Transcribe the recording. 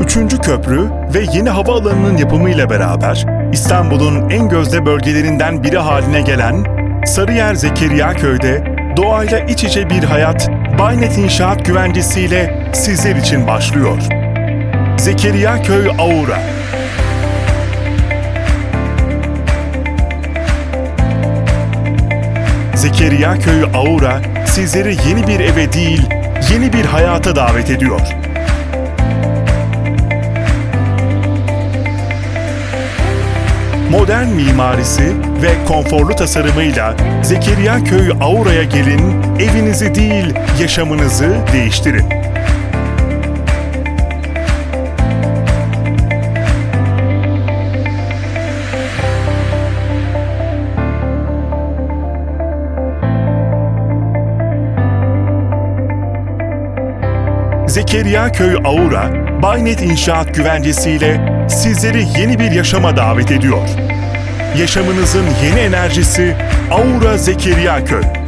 Üçüncü köprü ve yeni havaalanının yapımıyla beraber İstanbul'un en gözde bölgelerinden biri haline gelen Sarıyer Zekeriya Köy'de doğayla iç içe bir hayat Baynet İnşaat güvencesiyle sizler için başlıyor. Zekeriya Köy Aura Zekeriya Köy Aura sizleri yeni bir eve değil, yeni bir hayata davet ediyor. Modern mimarisi ve konforlu tasarımıyla Zekeriya Köy Aura'ya gelin, evinizi değil, yaşamınızı değiştirin. Zekeriya Köy Aura, Baynet İnşaat güvencesiyle sizleri yeni bir yaşama davet ediyor. Yaşamınızın yeni enerjisi Aura Zekeriya Köy.